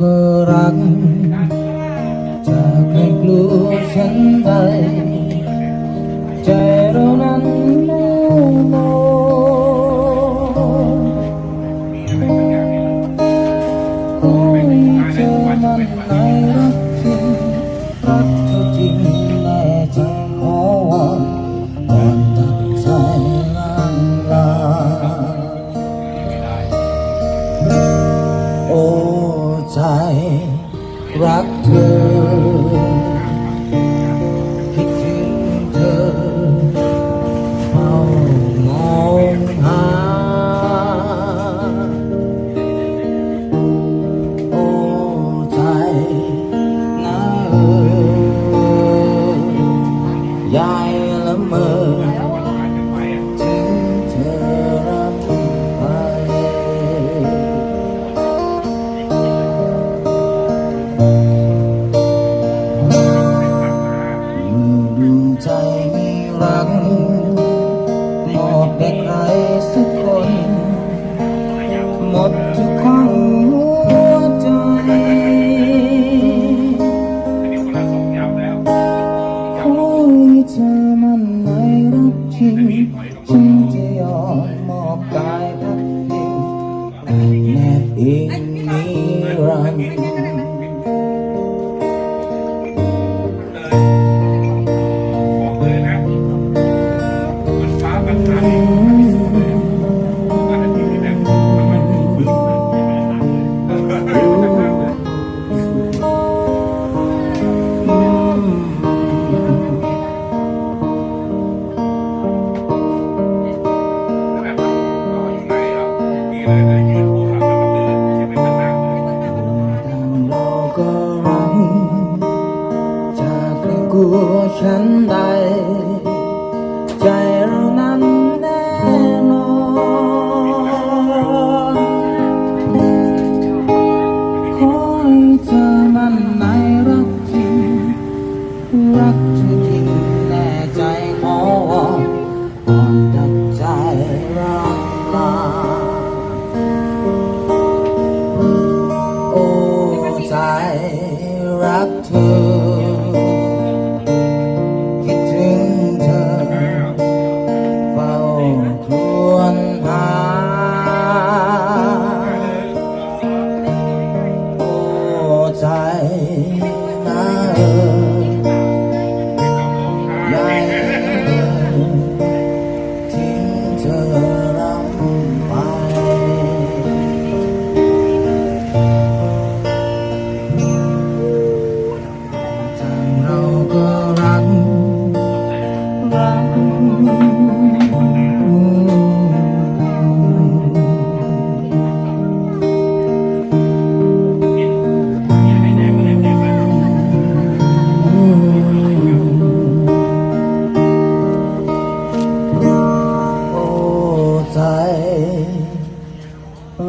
ก็รัก จะใครกลัวฉันใดใจเรานั้น ใจ รักเธอ ใจมีรักมอบให้ใครสักคน หมดทุกข้างหัวใจ ขอให้เธอมันในรักจริงฉันจะยอมมอบกายพักพิงแนบอิง เธอมันในรักจริง รักจริงแน่ใจขอวอนก่อนตัดใจรักลาโอ้ใจรักเธอ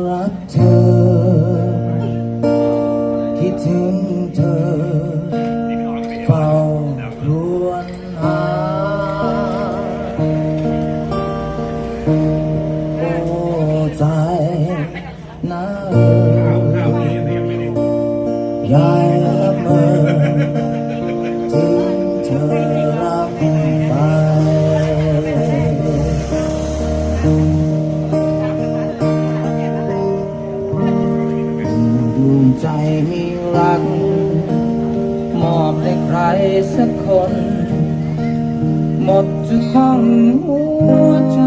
รักเธอ คิดถึงเธอ เฝ้าครวญหาโอ้ใจนะเออ ก มอบให้ใครสักคน หมดทุกข้องหัวใจ